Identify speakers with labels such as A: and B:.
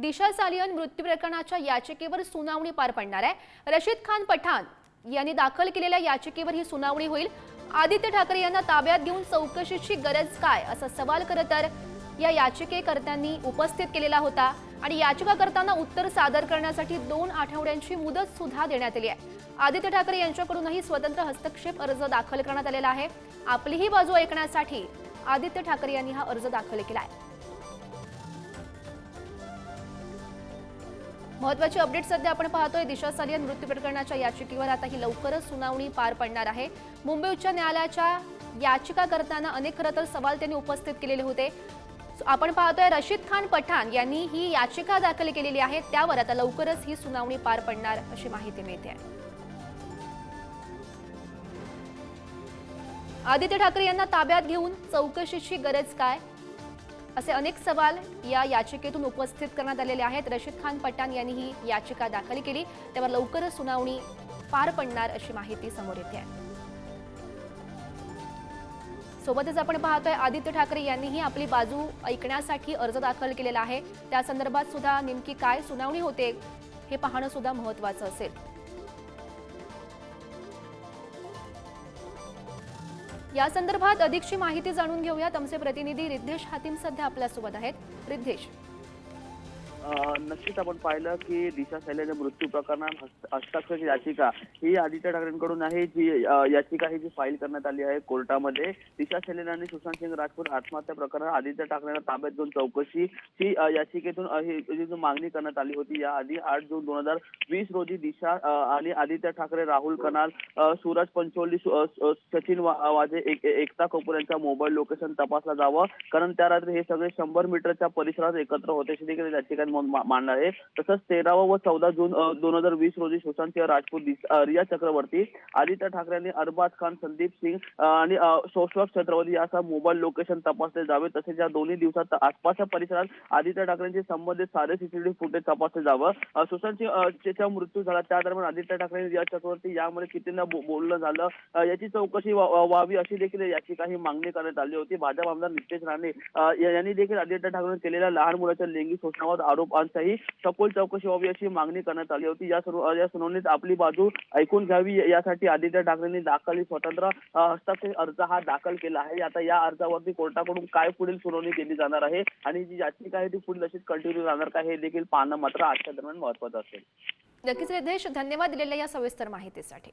A: दिशा सालियन मृत्यू प्रकरणाच्या याचिकेवर सुनावणी पार पडणार आहे. रशीद खान पठाण यांनी दाखल केलेल्या याचिकेवर ही सुनावणी होईल. आदित्य ठाकरे यांना ताब्यात घेऊन चौकशीची गरज काय? असा सवाल खरं तर या याचिकेकर्त्यांनी उपस्थित केलेला होता. आणि याचिकाकर्त्यांना उत्तर सादर करण्यासाठी दोन आठवड्यांची मुदत सुद्धा देण्यात आली आहे. आदित्य ठाकरे यांच्याकडूनही स्वतंत्र हस्तक्षेप अर्ज दाखल करण्यात आलेला आहे. आपलीही बाजू ऐकण्यासाठी आदित्य ठाकरे यांनी हा अर्ज दाखल केला आहे. महत्वाची अपडेट सध्या आपण पाहतोय. दिशा सालियन मृत्यू प्रकरणाच्या याचिकेवर आता ही लवकरच सुनावणी पार पडणार आहे. मुंबई उच्च न्यायालयाच्या याचिका करताना अनेक खरं तर सवाल त्यांनी उपस्थित केलेले होते. आपण पाहतोय रशीद खान पठाण यांनी ही याचिका दाखल केलेली आहे. त्यावर आता लवकरच ही सुनावणी पार पडणार अशी माहिती मिळते. आहे आदित्य ठाकरे यांना ताब्यात घेऊन चौकशीची गरज काय? असे अनेक सवाल या याचिकेतून उपस्थित करण्यात आलेले आहेत. रशीद खान पठाण यांनी ही याचिका दाखल केली. त्यावर लवकरच सुनावणी पार पडणार अशी माहिती समोर येते. आहे सोबतच आपण पाहतोय आदित्य ठाकरे यांनीही आपली बाजू ऐकण्यासाठी अर्ज दाखल केलेला आहे. त्या संदर्भात सुद्धा नेमकी काय सुनावणी होते हे पाहणं सुद्धा महत्वाचं असेल. या संदर्भात अधिकची माहिती जाणून घेऊयात. आमचे प्रतिनिधी रिद्धेश हातीम सध्या आपल्यासोबत आहेत. रिद्धेश.
B: नक्कीच आपण पाहिलं की दिशा सैलेने मृत्यू प्रकरणात हस्ताक्षर याचिका ही आदित्य ठाकरेंकडून आहे जी याचिका ही जी फाईल करण्यात आली आहे कोर्टामध्ये. दिशा सैलेन आणि सुशांत सिंग राजपूत आत्महत्या प्रकरणात आदित्य ठाकरेंना ताब्यात घेऊन चौकशी ही याचिकेतून जी मागणी करण्यात आली होती याआधी आठ जून दोन हजार वीस रोजी दिशा आणि आदित्य ठाकरे राहुल कनाल सूरज पंचोली सचिन वाजे एक- एकता कपूर यांचा मोबाईल लोकेशन तपासला जावं. कारण त्या रात्री हे सगळे शंभर मीटरच्या परिसरात एकत्र होते अशी देखील मांडणार आहे तसंच तेरावा व चौदा जून दोन हजार वीस रोजी सुशांत सिंह राजपूत रिया चक्रवर्ती आदित्य ठाकरे यांनी अरबाज खान संदीप सिंग आणि अ, छत्रपती याचा मोबाईल लोकेशन तपासले जावे. तसेच या दोन्ही दिवसात आसपासच्या परिसरात आदित्य ठाकरेंचे संबंधित सारे सीसीटीव्ही फुटेज तपासले जावं. अ, सुशांत सिंह मृत्यू झाला. त्या दरम्यान आदित्य ठाकरे रिया चक्रवर्ती यामध्ये कितींना बोललं बोलणं झालं? याची चौकशी व्हावी अशी देखील याची काही मागणी करण्यात आली होती. भाजप आमदार नितेश राणे यांनी देखील आदित्य ठाकरे केलेल्या लहान मुलाच्या लैंगिक शोषणावर आरोपांचाही सखोल चौकशी व्हावी अशी मागणी करण्यात आली होती. या सुनाव- या सुनावणीत आपली बाजू ऐकून घ्यावी. यासाठी आदित्य ठाकरेंनी दाखल स्वतंत्र अ, हस्ताक्षर अर्ज हा दाखल केला आहे. आता या अर्जावरती कोर्टाकडून काय पुढील सुनावणी केली जाणार आहे आणि जी याचिका आहे ती पुढील अशीच कंटिन्यू राहणार का हे देखील पाहणं मात्र आजच्या दरम्यान महत्वाचं असेल.
A: नक्कीच रिदेश धन्यवाद दिलेल्या या सविस्तर माहितीसाठी.